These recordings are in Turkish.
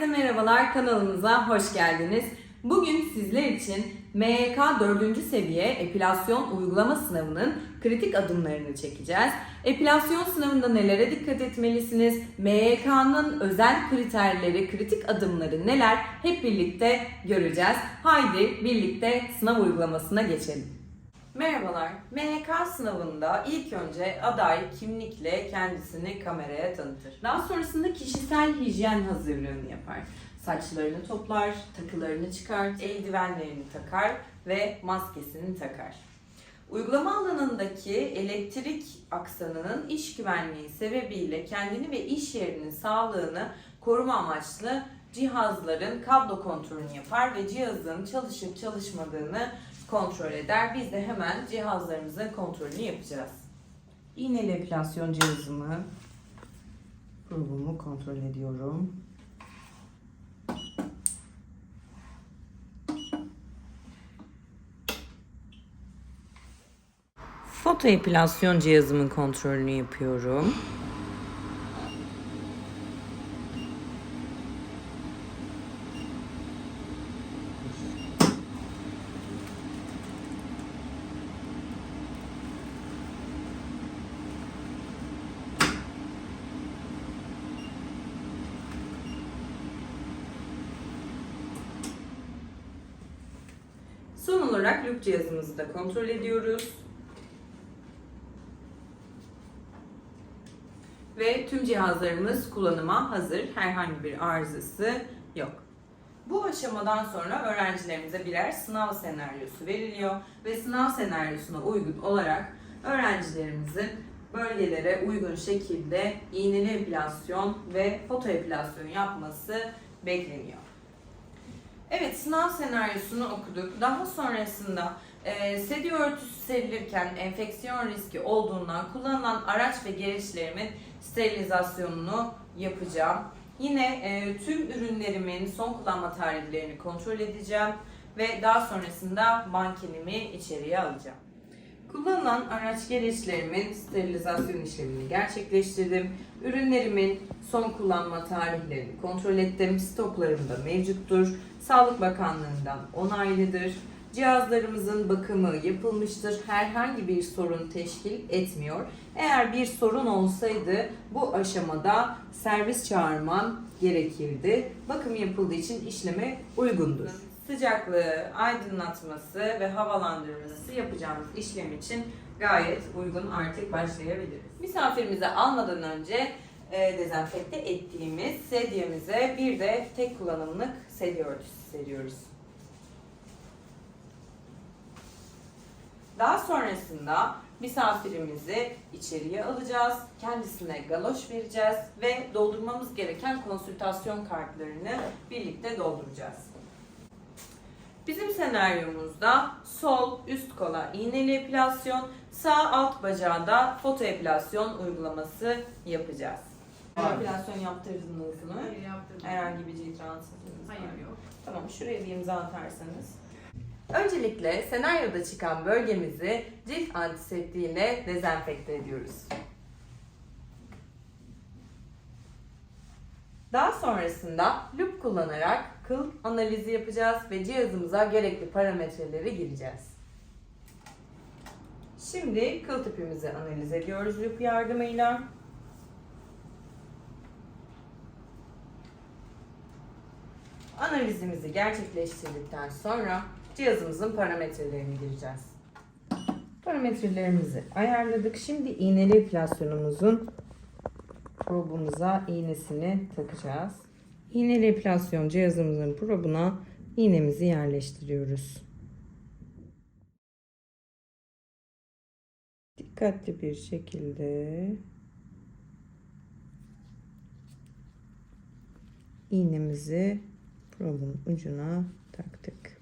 Herkese merhabalar kanalımıza hoş geldiniz. Bugün sizler için MYK 4. seviye epilasyon uygulama sınavının kritik adımlarını çekeceğiz. Epilasyon sınavında nelere dikkat etmelisiniz? MYK'nın özel kriterleri, kritik adımları neler? Hep birlikte göreceğiz. Haydi birlikte sınav uygulamasına geçelim. Merhabalar. MYK sınavında ilk önce aday kimlikle kendisini kameraya tanıtır. Daha sonrasında kişisel hijyen hazırlığını yapar. Saçlarını toplar, takılarını çıkart, eldivenlerini takar ve maskesini takar. Uygulama alanındaki elektrik aksanının iş güvenliği sebebiyle kendini ve iş yerinin sağlığını koruma amaçlı cihazların kablo kontrolünü yapar ve cihazın çalışıp çalışmadığını kontrol eder. Biz de hemen cihazlarımızın kontrolünü yapacağız. İğneli epilasyon cihazımı grubumu kontrol ediyorum. Foto epilasyon cihazımın kontrolünü yapıyorum. Son olarak loop cihazımızı da kontrol ediyoruz. Ve tüm cihazlarımız kullanıma hazır. Herhangi bir arızası yok. Bu aşamadan sonra öğrencilerimize birer sınav senaryosu veriliyor ve sınav senaryosuna uygun olarak öğrencilerimizin bölgelere uygun şekilde iğneli epilasyon ve foto epilasyon yapması bekleniyor. Evet sınav senaryosunu okuduk. Daha sonrasında e, sedi örtüsü serilirken enfeksiyon riski olduğundan kullanılan araç ve gereçlerimin sterilizasyonunu yapacağım. Yine e, tüm ürünlerimin son kullanma tarihlerini kontrol edeceğim ve daha sonrasında mankenimi içeriye alacağım. Kullanılan araç gereçlerimin sterilizasyon işlemini gerçekleştirdim. Ürünlerimin son kullanma tarihlerini kontrol ettim. Stoklarım da mevcuttur. Sağlık Bakanlığı'ndan onaylıdır. Cihazlarımızın bakımı yapılmıştır. Herhangi bir sorun teşkil etmiyor. Eğer bir sorun olsaydı bu aşamada servis çağırman gerekirdi. Bakım yapıldığı için işleme uygundur. Sıcaklığı, aydınlatması ve havalandırması yapacağımız işlem için gayet uygun artık başlayabiliriz. Misafirimizi almadan önce e, dezenfekte ettiğimiz sedyemize bir de tek kullanımlık sedye örtüsü seriyoruz. Daha sonrasında misafirimizi içeriye alacağız. Kendisine galoş vereceğiz ve doldurmamız gereken konsültasyon kartlarını birlikte dolduracağız. Bizim senaryomuzda sol üst kola iğneli epilasyon, sağ alt bacağa da foto epilasyon uygulaması yapacağız. Epilasyon yaptırdınız mı? Hayır yaptırdım. Herhangi bir cilt rahatsızlığınız var mı? Hayır yok. Tamam şuraya bir imza atarsanız. Öncelikle senaryoda çıkan bölgemizi cilt antiseptiği ile dezenfekte ediyoruz. Daha sonrasında lup kullanarak kıl analizi yapacağız ve cihazımıza gerekli parametreleri gireceğiz. Şimdi kıl tipimizi analiz ediyoruz lup yardımıyla. Analizimizi gerçekleştirdikten sonra cihazımızın parametrelerini gireceğiz. Parametrelerimizi ayarladık. Şimdi iğneli epilasyonumuzun probumuza iğnesini takacağız. İğneli epilasyon cihazımızın probuna iğnemizi yerleştiriyoruz. Dikkatli bir şekilde iğnemizi probun ucuna taktık.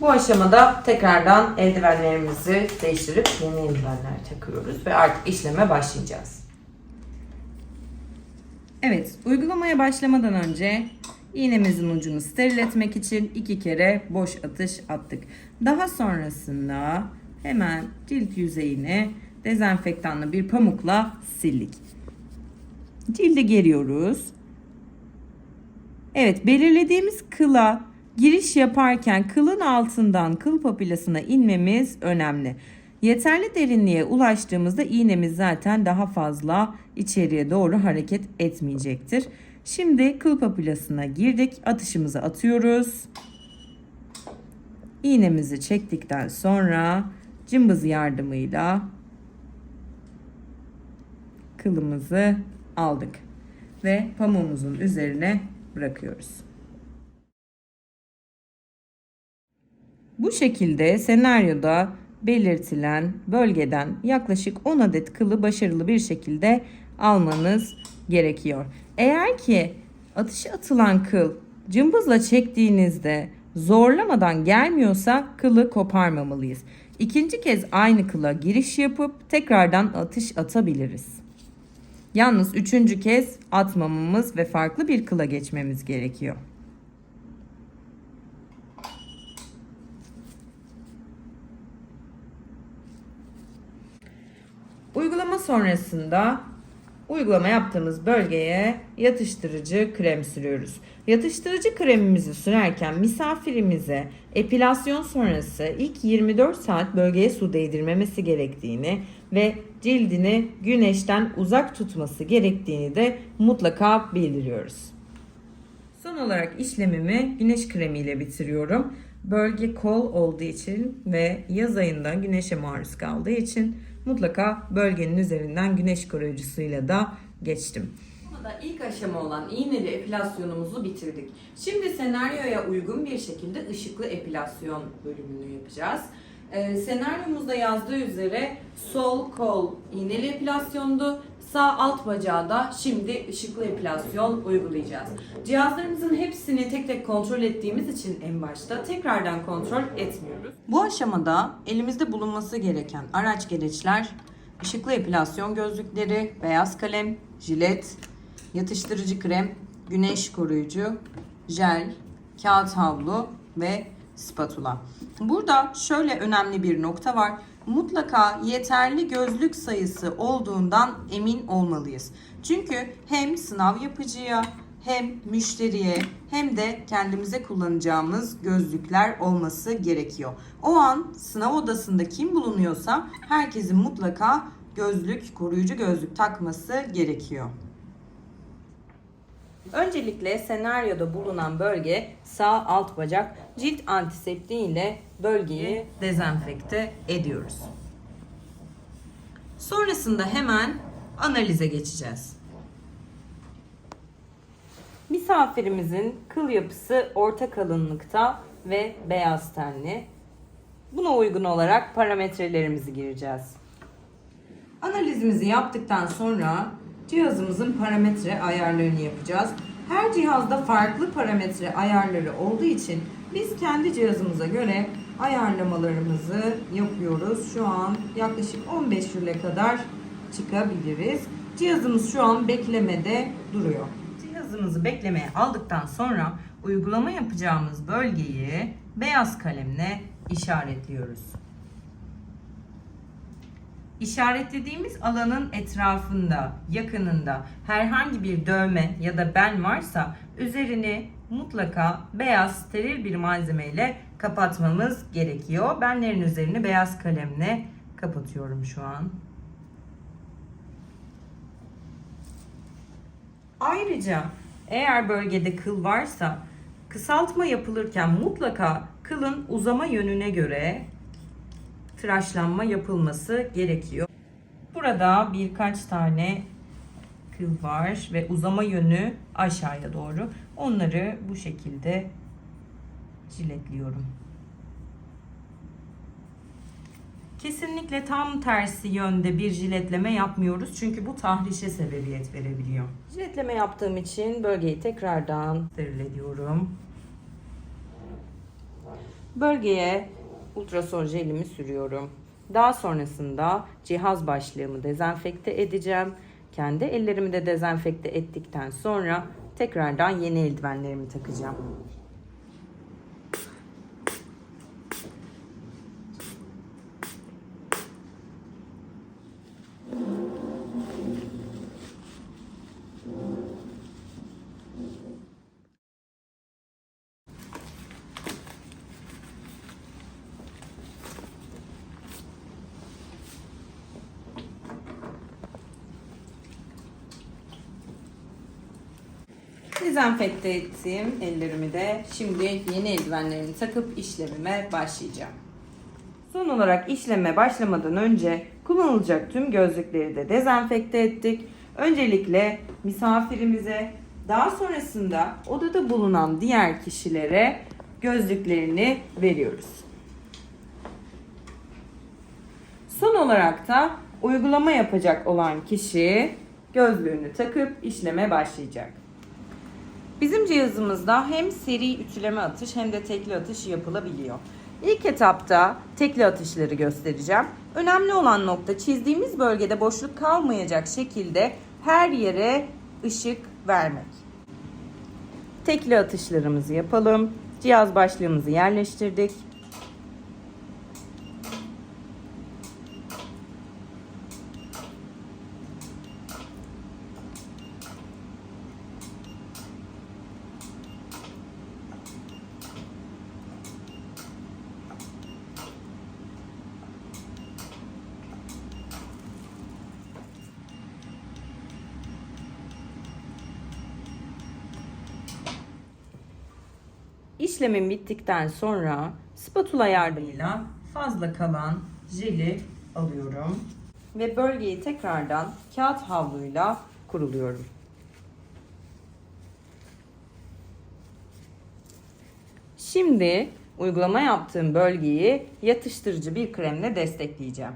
Bu aşamada tekrardan eldivenlerimizi değiştirip yeni eldivenler takıyoruz ve artık işleme başlayacağız. Evet, uygulamaya başlamadan önce iğnemizin ucunu steril etmek için iki kere boş atış attık. Daha sonrasında hemen cilt yüzeyini dezenfektanlı bir pamukla sildik. Cildi geriyoruz. Evet belirlediğimiz kıla giriş yaparken kılın altından kıl papilasına inmemiz önemli. Yeterli derinliğe ulaştığımızda iğnemiz zaten daha fazla içeriye doğru hareket etmeyecektir. Şimdi kıl papilasına girdik. Atışımızı atıyoruz. İğnemizi çektikten sonra cımbız yardımıyla kılımızı aldık ve pamuğumuzun üzerine bırakıyoruz. Bu şekilde senaryoda belirtilen bölgeden yaklaşık 10 adet kılı başarılı bir şekilde almanız gerekiyor. Eğer ki atışı atılan kıl cımbızla çektiğinizde zorlamadan gelmiyorsa kılı koparmamalıyız. İkinci kez aynı kıla giriş yapıp tekrardan atış atabiliriz. Yalnız üçüncü kez atmamamız ve farklı bir kıla geçmemiz gerekiyor. Uygulama sonrasında uygulama yaptığımız bölgeye yatıştırıcı krem sürüyoruz. Yatıştırıcı kremimizi sürerken misafirimize epilasyon sonrası ilk 24 saat bölgeye su değdirmemesi gerektiğini ve cildini güneşten uzak tutması gerektiğini de mutlaka bildiriyoruz. Son olarak işlemimi güneş kremiyle bitiriyorum. Bölge kol olduğu için ve yaz ayında güneşe maruz kaldığı için mutlaka bölgenin üzerinden güneş koruyucusuyla da geçtim. da ilk aşama olan iğneli epilasyonumuzu bitirdik. Şimdi senaryoya uygun bir şekilde ışıklı epilasyon bölümünü yapacağız. Ee, senaryomuzda yazdığı üzere sol kol iğneli epilasyondu. Sağ alt bacağı da şimdi ışıklı epilasyon uygulayacağız. Cihazlarımızın hepsini tek tek kontrol ettiğimiz için en başta tekrardan kontrol etmiyoruz. Bu aşamada elimizde bulunması gereken araç gereçler ışıklı epilasyon gözlükleri, beyaz kalem, jilet, yatıştırıcı krem, güneş koruyucu, jel, kağıt havlu ve spatula. Burada şöyle önemli bir nokta var. Mutlaka yeterli gözlük sayısı olduğundan emin olmalıyız. Çünkü hem sınav yapıcıya hem müşteriye hem de kendimize kullanacağımız gözlükler olması gerekiyor. O an sınav odasında kim bulunuyorsa herkesin mutlaka gözlük, koruyucu gözlük takması gerekiyor. Öncelikle senaryoda bulunan bölge sağ alt bacak cilt antiseptiği ile bölgeyi dezenfekte ediyoruz. Sonrasında hemen analize geçeceğiz. Misafirimizin kıl yapısı orta kalınlıkta ve beyaz tenli. Buna uygun olarak parametrelerimizi gireceğiz. Analizimizi yaptıktan sonra cihazımızın parametre ayarlarını yapacağız. Her cihazda farklı parametre ayarları olduğu için biz kendi cihazımıza göre ayarlamalarımızı yapıyoruz. Şu an yaklaşık 15 jüle kadar çıkabiliriz. Cihazımız şu an beklemede duruyor. Cihazımızı beklemeye aldıktan sonra uygulama yapacağımız bölgeyi beyaz kalemle işaretliyoruz. İşaretlediğimiz alanın etrafında, yakınında herhangi bir dövme ya da ben varsa üzerini mutlaka beyaz steril bir malzemeyle kapatmamız gerekiyor. Benlerin üzerini beyaz kalemle kapatıyorum şu an. Ayrıca eğer bölgede kıl varsa kısaltma yapılırken mutlaka kılın uzama yönüne göre tıraşlanma yapılması gerekiyor. Burada birkaç tane kıl var ve uzama yönü aşağıya doğru. Onları bu şekilde jiletliyorum. Kesinlikle tam tersi yönde bir jiletleme yapmıyoruz. Çünkü bu tahrişe sebebiyet verebiliyor. Jiletleme yaptığım için bölgeyi tekrardan steril ediyorum. Bölgeye ultrason jelimi sürüyorum. Daha sonrasında cihaz başlığımı dezenfekte edeceğim. Kendi ellerimi de dezenfekte ettikten sonra tekrardan yeni eldivenlerimi takacağım. Dezenfekte ettim ellerimi de. Şimdi yeni eldivenlerimi takıp işlemime başlayacağım. Son olarak işleme başlamadan önce kullanılacak tüm gözlükleri de dezenfekte ettik. Öncelikle misafirimize, daha sonrasında odada bulunan diğer kişilere gözlüklerini veriyoruz. Son olarak da uygulama yapacak olan kişi gözlüğünü takıp işleme başlayacak. Bizim cihazımızda hem seri ütüleme atış hem de tekli atış yapılabiliyor. İlk etapta tekli atışları göstereceğim. Önemli olan nokta çizdiğimiz bölgede boşluk kalmayacak şekilde her yere ışık vermek. Tekli atışlarımızı yapalım. Cihaz başlığımızı yerleştirdik. İşlemim bittikten sonra spatula yardımıyla fazla kalan jeli alıyorum ve bölgeyi tekrardan kağıt havluyla kuruluyorum. Şimdi uygulama yaptığım bölgeyi yatıştırıcı bir kremle destekleyeceğim.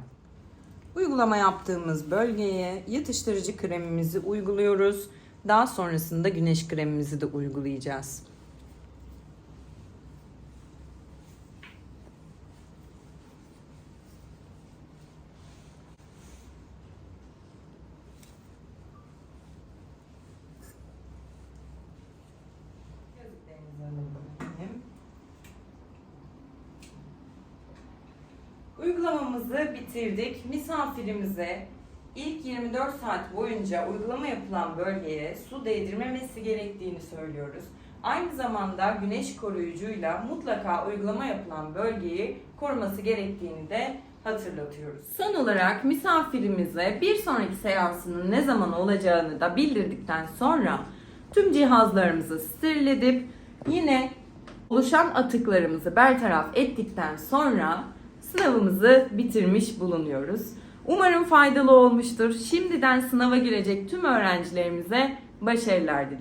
Uygulama yaptığımız bölgeye yatıştırıcı kremimizi uyguluyoruz. Daha sonrasında güneş kremimizi de uygulayacağız. Uygulamamızı bitirdik. Misafirimize ilk 24 saat boyunca uygulama yapılan bölgeye su değdirmemesi gerektiğini söylüyoruz. Aynı zamanda güneş koruyucuyla mutlaka uygulama yapılan bölgeyi koruması gerektiğini de hatırlatıyoruz. Son olarak misafirimize bir sonraki seansının ne zaman olacağını da bildirdikten sonra tüm cihazlarımızı steril yine oluşan atıklarımızı bertaraf ettikten sonra sınavımızı bitirmiş bulunuyoruz. Umarım faydalı olmuştur. Şimdiden sınava girecek tüm öğrencilerimize başarılar diliyorum.